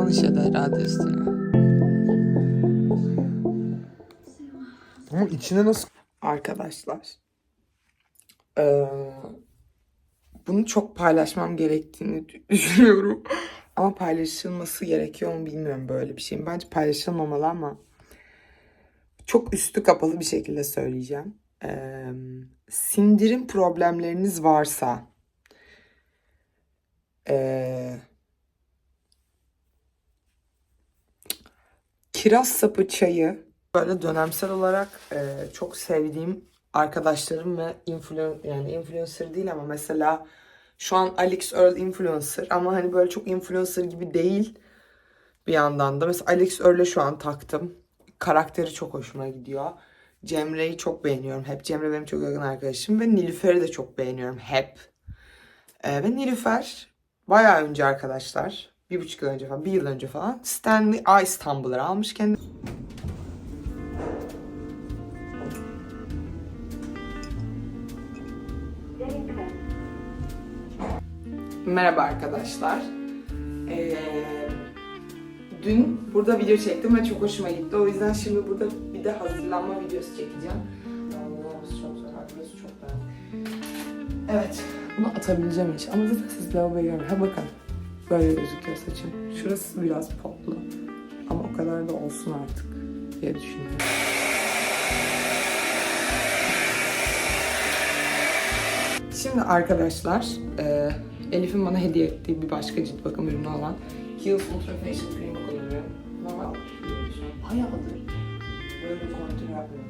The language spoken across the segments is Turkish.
falan işedi herhalde üstüne. Ama içine nasıl Arkadaşlar. eee, bunu çok paylaşmam gerektiğini düşünüyorum. Ama paylaşılması gerekiyor mu bilmiyorum böyle bir şeyin. Bence paylaşılmamalı ama çok üstü kapalı bir şekilde söyleyeceğim. Eee, sindirim problemleriniz varsa eee, kiraz sapı çayı böyle dönemsel olarak eee, çok sevdiğim arkadaşlarım ve influen yani influencer değil ama mesela şu an Alex Earl influencer ama hani böyle çok influencer gibi değil bir yandan da. Mesela Alex Earl'e şu an taktım. Karakteri çok hoşuma gidiyor. Cemre'yi çok beğeniyorum. Hep Cemre benim çok yakın arkadaşım ve Nilüfer'i de çok beğeniyorum hep. Ee, ve Nilüfer bayağı önce arkadaşlar. Bir buçuk yıl önce falan, bir yıl önce falan Stanley Ice Tumbler almış kendi. Merhaba arkadaşlar. Ee, dün burada video çektim ve çok hoşuma gitti. O yüzden şimdi burada bir de hazırlanma videosu çekeceğim. Burası çok zor, çok beğendim. Evet, bunu atabileceğim hiç. Ama zaten siz lavaboyu görmeyin. Ha bakın, böyle gözüküyor saçım. Şurası biraz poplu. Ama o kadar da olsun artık diye düşünüyorum. Şimdi arkadaşlar, e, Elif'in bana hediye ettiği bir başka cilt bakım ürünü olan Kiehl's Ultra Facial Cream'i kullanıyorum. Normal bayağıdır böyle bir kontür yapmıyorum.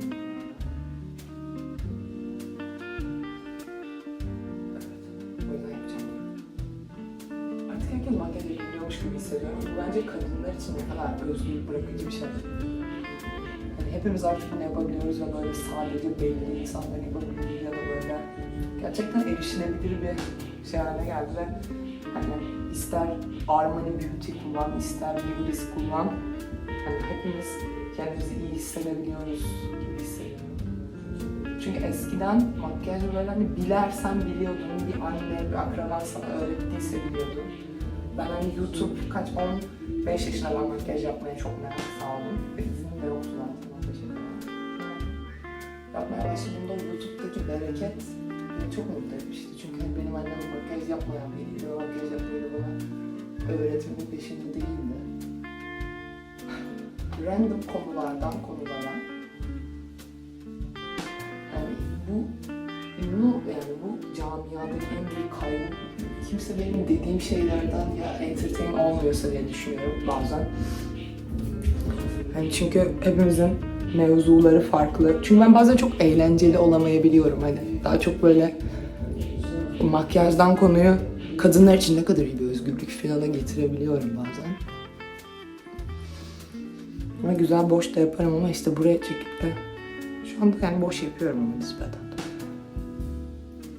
Hissediyorum. Bu bence kadınlar için ne kadar özgürlük bırakıcı bir şey. Hani hepimiz artık bunu yapabiliyoruz ve böyle sadece belli insanlar yapabiliyor ya da böyle gerçekten erişilebilir bir şey haline geldi ve hani ister Armani Beauty kullan, ister Beauty kullan hani hepimiz kendimizi iyi hissedebiliyoruz gibi hissediyorum. Çünkü eskiden makyajı böyle hani bilersen biliyordun, bir anne, bir akraban sana öğrettiyse biliyordun. Ben hani YouTube kaç 15 yaşında ben makyaj yapmaya çok merak saldım ve de yoktu zaten 15 yaşında. Yapmaya başladığımda YouTube'daki bereket beni çok mutlu etmişti. Çünkü benim annem makyaj yapmayan biriydi makyaj yapmayı bana öğretmenin peşinde değildi. Random konulardan konulara yani bu ünlü yani bu camiadaki en büyük kaygı kimse benim dediğim şeylerden ya entertain olmuyorsa diye düşünüyorum bazen. Hani çünkü hepimizin mevzuları farklı. Çünkü ben bazen çok eğlenceli olamayabiliyorum. Hani daha çok böyle makyajdan konuyu kadınlar için ne kadar iyi bir özgürlük finala getirebiliyorum bazen. Ama güzel boş da yaparım ama işte buraya çekip de şu anda yani boş yapıyorum ama nispeten.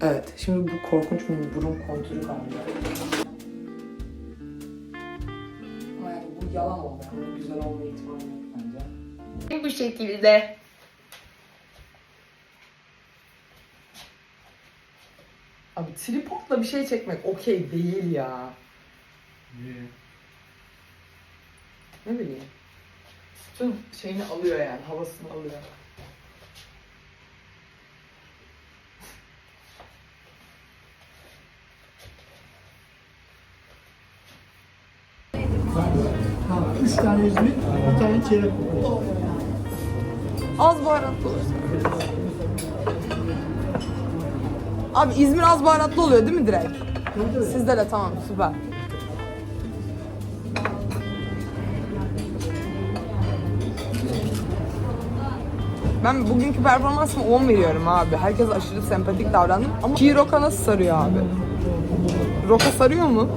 Evet, şimdi bu korkunç bir burun kontürü kaldı. Ama yani bu yalan oldu. Yani bunun güzel olma ihtimali yok bence. Bu şekilde. Abi tripodla bir şey çekmek okey değil ya. Ne bileyim. Bütün şeyini alıyor yani, havasını alıyor. Üç tane İzmir, bir tane çeyrek. Az baharatlı olursa. Abi İzmir az baharatlı oluyor değil mi direkt? Sizde de tamam süper. Ben bugünkü performansıma 10 veriyorum abi. Herkes aşırı sempatik davrandı. Ama çiğ roka nasıl sarıyor abi? Roka sarıyor mu?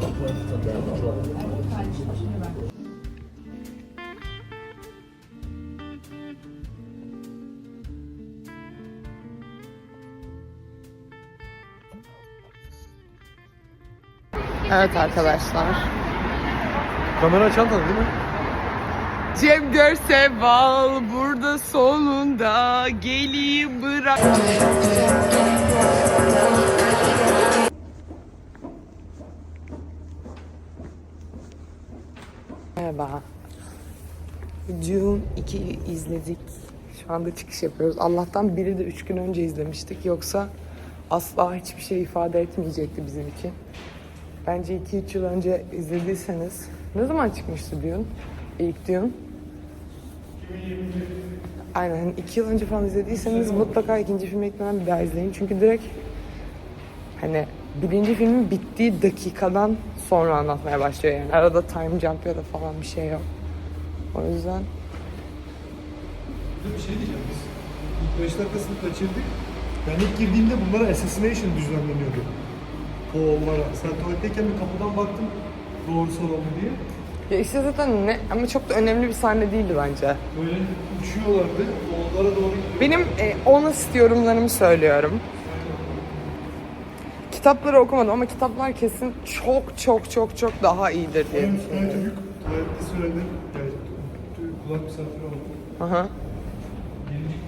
Evet arkadaşlar. Kamera çantada değil mi? Cem Görseval burada sonunda geleyim bırak. Merhaba. Dune 2'yi izledik. Şu anda çıkış yapıyoruz. Allah'tan biri de 3 gün önce izlemiştik. Yoksa asla hiçbir şey ifade etmeyecekti bizim için. Bence 2-3 yıl önce izlediyseniz... Ne zaman çıkmıştı Dune? İlk Dune? Aynen. Hani iki yıl önce falan izlediyseniz mutlaka ikinci filmi eklemeden bir daha izleyin. Çünkü direkt hani birinci filmin bittiği dakikadan sonra anlatmaya başlıyor yani. Arada time jump ya da falan bir şey yok. O yüzden Bir de bir şey diyeceğim biz. İlk 5 dakikasını kaçırdık. Ben ilk girdiğimde bunlara assassination düzenleniyordu. Oğullara. Sen tuvaletteyken bir kapıdan baktım doğru salonu diye. ya işte zaten ne ama çok da önemli bir sahne değildi bence. Böyle uçuyorlardı. Oğullara doğru Benim e, honest yorumlarımı söylüyorum. Kitapları okumadım ama kitaplar kesin çok çok çok çok daha iyidir diye Benim düşünüyorum. çocuk tuvalette söyledi. Yani kulak misafiri oldu. Aha.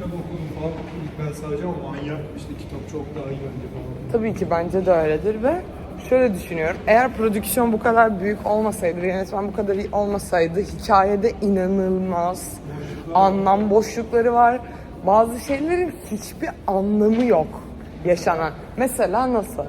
Kitap okudum falan. Ben sadece ama manyak. İşte kitap çok daha iyi bence falan. Tabii ki bence de öyledir ve şöyle düşünüyorum. Eğer prodüksiyon bu kadar büyük olmasaydı, yönetmen bu kadar iyi olmasaydı hikayede inanılmaz anlam boşlukları var. Bazı şeylerin hiçbir anlamı yok yaşanan. Mesela nasıl?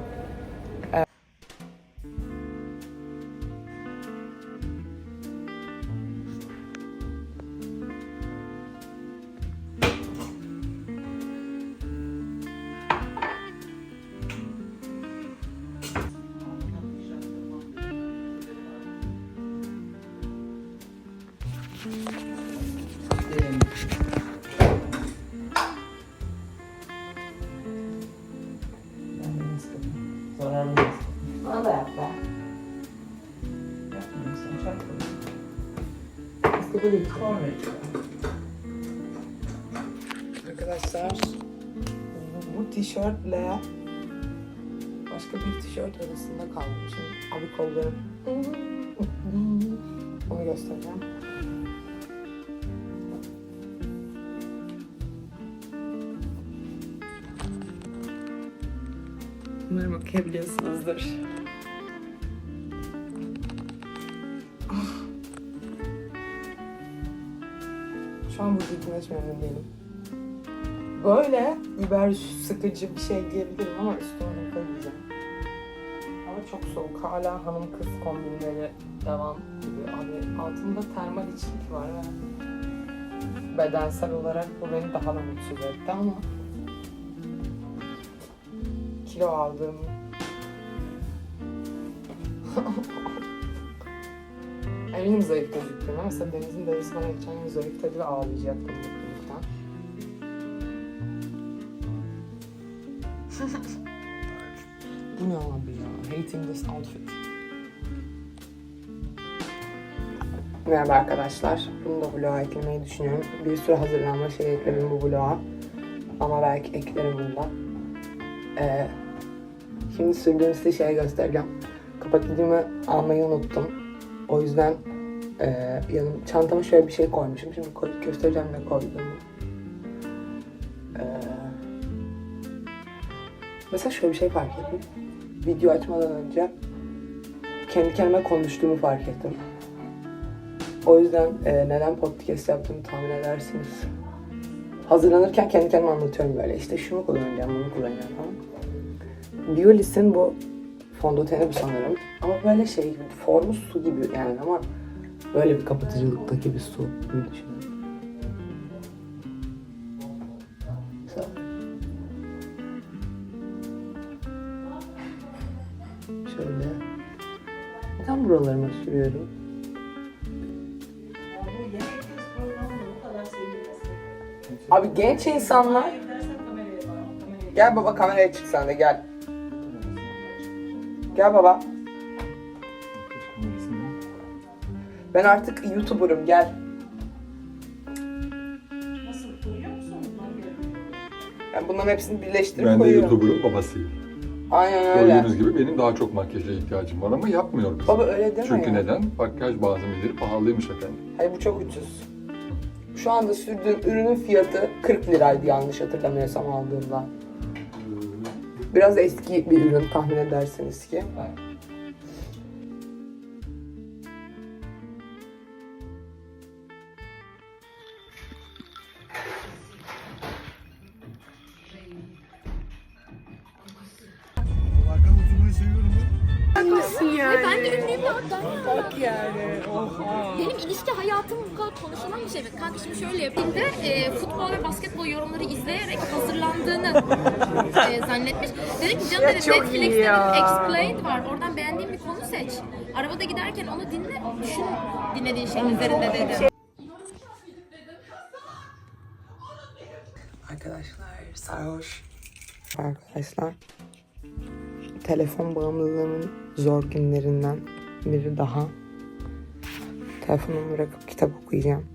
Bana da yap be. Arkadaşlar bu, bu tişörtle başka bir tişört arasında kalmışım. Abi kollarım. Onu göstereceğim. Umarım okuyabiliyorsunuzdur. Ah. Şu an bu gittiğine hiç memnun değilim. Böyle biber sıkıcı bir şey diyebilirim ama üstüne ne giyeceğim. Hava çok soğuk. Hala hanım kız kombinleri devam ediyor. Abi altında termal içlik var ve bedensel olarak bu beni daha da mutsuz etti ama kilo aldım. Eminim zayıf gözüktüğümü. Mesela Deniz'in derisi bana geçen gün zayıf dedi ve ağlayacaktım mutluluktan. Bu ne abi ya? Hating this outfit. Merhaba arkadaşlar. Bunu da vloga eklemeyi düşünüyorum. Bir sürü hazırlanma şey ekledim bu vloga. Ama belki eklerim bunda. Ee, şimdi sürdüğüm size şey göstereceğim. Kapatıcımı almayı unuttum. O yüzden e, yanım, çantama şöyle bir şey koymuşum. Şimdi koy, göstereceğim ne koyduğumu. Ee, mesela şöyle bir şey fark ettim. Video açmadan önce kendi kendime konuştuğumu fark ettim. O yüzden e, neden podcast yaptığımı tahmin edersiniz. Hazırlanırken kendi kendime anlatıyorum böyle. İşte şunu kullanacağım, bunu kullanacağım falan. Biolis'in bu fondöteni bu sanırım. Ama böyle şey gibi, formu su gibi yani ama böyle bir kapatıcılıktaki bir su gibi düşünüyorum. Şöyle. Tam buralarıma sürüyorum. Abi genç insanlar Gel baba kameraya çık sen de gel. Gel baba. Ben artık YouTuber'ım gel. Nasıl koyuyor musun? Ben bunların hepsini birleştirip Ben de koyuyorum. YouTuber'ın babasıyım. Aynen öyle. Gördüğünüz gibi benim daha çok makyaja ihtiyacım var ama yapmıyoruz. Baba öyle deme Çünkü ya. neden? Makyaj malzemeleri pahalıymış efendim. Hayır bu çok ucuz. Şu anda sürdüğüm ürünün fiyatı 40 liraydı yanlış hatırlamıyorsam aldığımda. Biraz eski bir ürün tahmin edersiniz ki. Ve ben de ünlüyüm ya. Bak yani. Oha. Benim ilişki hayatım bu kadar konuşulan bir şey mi? Kanka şimdi şöyle yapayım de e, futbol ve basketbol yorumları izleyerek hazırlandığını e, zannetmiş. Dedim ki canım Ya dedim çok iyi Netflix'te ya. dedim, Explained var. Oradan beğendiğin bir konu seç. Arabada giderken onu dinle, düşün dinlediğin şeyin üzerinde dedim. Arkadaşlar sarhoş. Arkadaşlar telefon bağımlılığımın zor günlerinden biri daha. Telefonumu bırakıp kitap okuyacağım.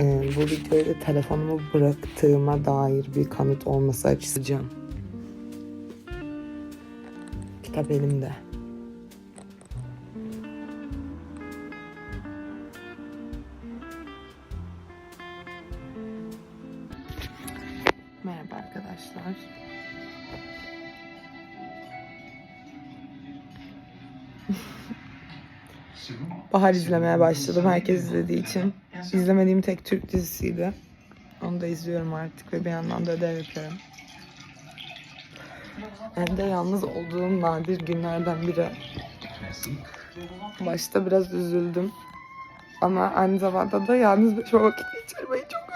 Ee, bu videoyu da telefonumu bıraktığıma dair bir kanıt olması açısından. Kitap elimde. Merhaba arkadaşlar. Bahar izlemeye başladım herkes izlediği için. İzlemediğim tek Türk dizisiydi. Onu da izliyorum artık ve bir yandan da ödev yapıyorum. Evde yalnız olduğum nadir günlerden biri. Başta biraz üzüldüm. Ama aynı zamanda da yalnız başıma vakit geçirmeyi çok.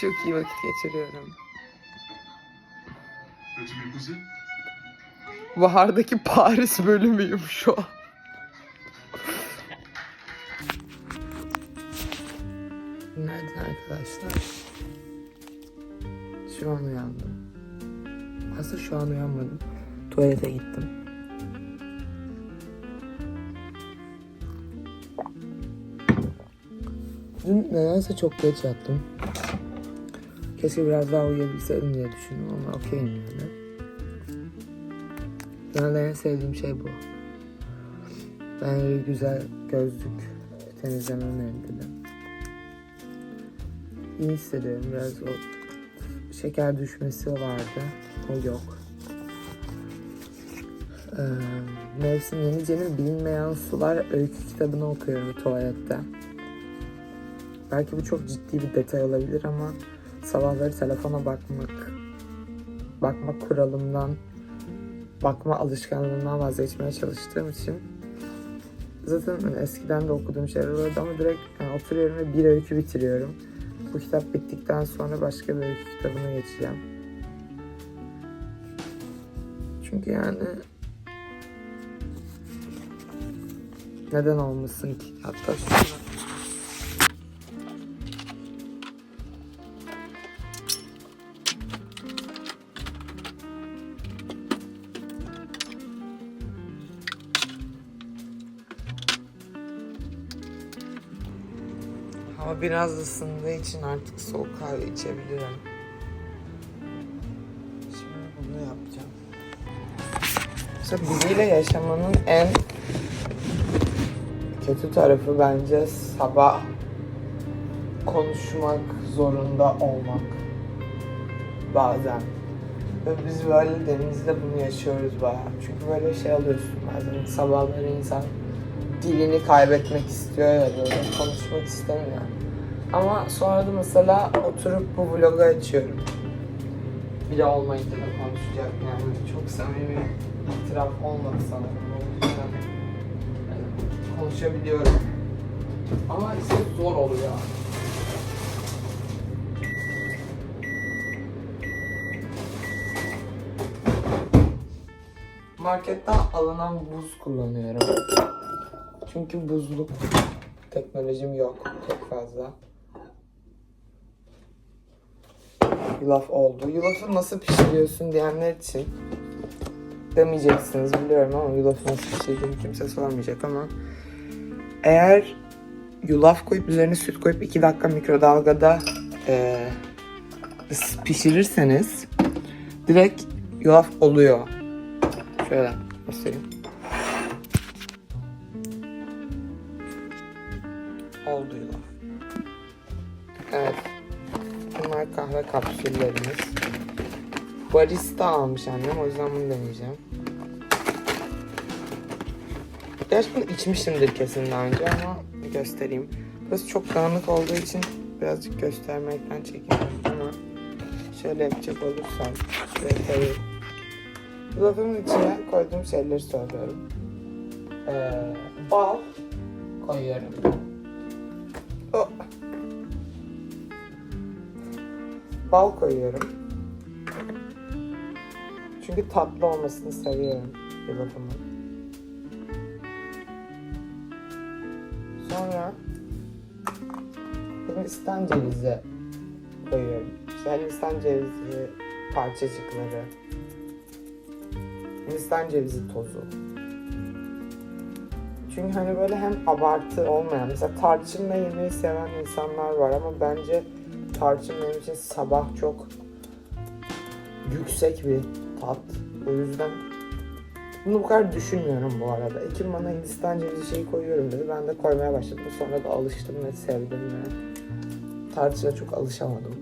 Çok iyi vakit geçiriyorum. Bahar'daki Paris bölümüyüm şu an. Günaydın arkadaşlar. Şu an uyandım. Aslında şu an uyanmadım. Tuvalete gittim. Dün nedense çok geç yattım. Keşke biraz daha uyuyabilseydim diye düşündüm ama okeyim yani. Genelde en sevdiğim şey bu. Ben güzel gözlük temizlemem dedim. İyi hissediyorum biraz o şeker düşmesi vardı. O yok. Ee, Mevsim Yenice'nin Bilinmeyen Sular öykü kitabını okuyorum tuvalette. Belki bu çok ciddi bir detay olabilir ama sabahları telefona bakmak, bakma kuralımdan, bakma alışkanlığından vazgeçmeye çalıştığım için zaten eskiden de okuduğum şeyler vardı ama direkt yani oturuyorum ve bir öykü bitiriyorum. Bu kitap bittikten sonra başka bir öykü kitabına geçeceğim. Çünkü yani neden olmasın ki? Hatta şuna Hava biraz ısındığı için artık soğuk kahve içebilirim. Şimdi bunu yapacağım. İşte biriyle yaşamanın en kötü tarafı bence sabah konuşmak zorunda olmak. Bazen. Ve biz böyle denizde bunu yaşıyoruz bayağı. Çünkü böyle şey alıyorsun bazen sabahları insan dilini kaybetmek istiyor ya böyle konuşmak istemiyor. Ama sonra da mesela oturup bu vlogu açıyorum. Biri olmayınca da konuşacak yani çok samimi itiraf olmadı sanırım. Yani konuşabiliyorum. Ama işte zor oluyor. Marketten alınan buz kullanıyorum. Çünkü buzluk teknolojim yok çok fazla. Yulaf oldu. Yulafı nasıl pişiriyorsun diyenler için demeyeceksiniz biliyorum ama yulafı nasıl pişirdiğimi kimse sormayacak ama eğer yulaf koyup üzerine süt koyup 2 dakika mikrodalgada ıs- pişirirseniz direkt yulaf oluyor. Şöyle göstereyim. Kapsüllerimiz. Barista almış annem o yüzden bunu deneyeceğim. Gerçi bunu içmişimdir kesin daha önce ama göstereyim. Burası çok dağınık olduğu için birazcık göstermekten çekiniyorum ama şöyle yapacak olursam şöyle koyayım. İçine koyduğum şeyleri söylüyorum. Ee, bal koyuyorum. Bal koyuyorum. Çünkü tatlı olmasını seviyorum yulafımın. Sonra Hindistan cevizi koyuyorum. İşte Hindistan cevizi parçacıkları. Hindistan cevizi tozu. Çünkü hani böyle hem abartı olmayan, mesela tarçınla yemeği seven insanlar var ama bence tarçın benim için sabah çok yüksek bir tat. O yüzden bunu bu kadar düşünmüyorum bu arada. Ekim bana Hindistan cevizi şeyi koyuyorum dedi. Ben de koymaya başladım. Sonra da alıştım ve sevdim ve tarçına çok alışamadım.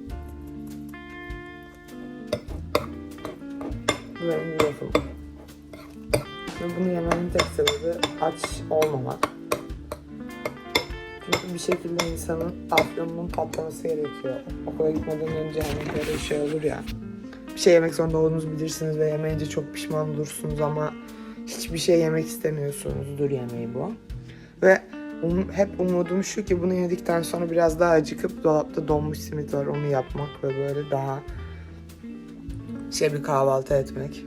Bu benim lafım. Ve bunu yememin tek sebebi aç olmamak. Çünkü bir şekilde insanın afyonunun patlaması gerekiyor. Okula gitmeden önce hani böyle şey olur ya. Bir şey yemek zorunda olduğunuzu bilirsiniz ve yemeyince çok pişman olursunuz ama hiçbir şey yemek istemiyorsunuzdur yemeği bu. Ve um- hep umudum şu ki bunu yedikten sonra biraz daha acıkıp dolapta donmuş simit var onu yapmak ve böyle daha şey bir kahvaltı etmek.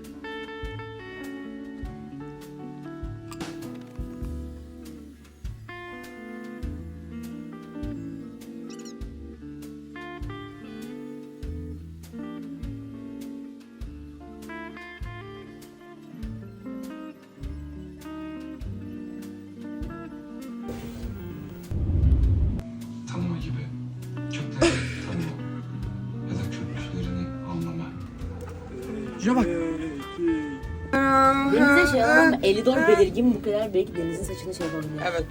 Denize şey alalım. Elidor belirgin bu kadar belki denizin saçını şey yapabilir. Evet.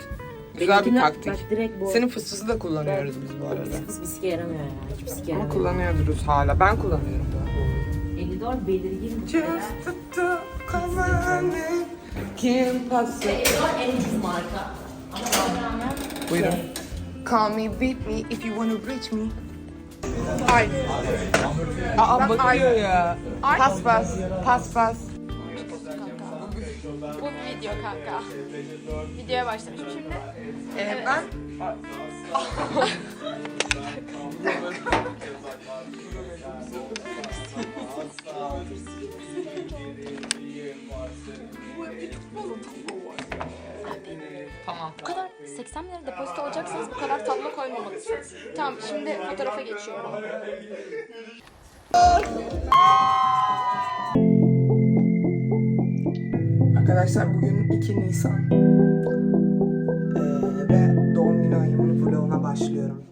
Güzel bir Benimkine- taktik. Bak direkt bu. Senin fıstısı da kullanıyoruz biz bu arada. Fıs fıs bir sike yaramıyor ya. Hiçbir sike Ama yaramıyor. kullanıyoruz hala. Ben kullanıyorum arada. Elidor belirgin bu kadar. Kim pası? Elidor en ucuz marka. Ama bana rağmen Buyurun. Call me, beat me if you wanna reach me. Ay. Aa bakıyor ya. Pas pas. Pas pas. Bu video kanka. Videoya başlamışım şimdi. Ee, ben Tamam. Bu kadar 80 bin lira depozito alacaksanız bu kadar tablo koymamalısınız. Tamam şimdi fotoğrafa geçiyorum arkadaşlar. Bugün 2 Nisan. Ee, ve doğum günü ayımın vloguna başlıyorum.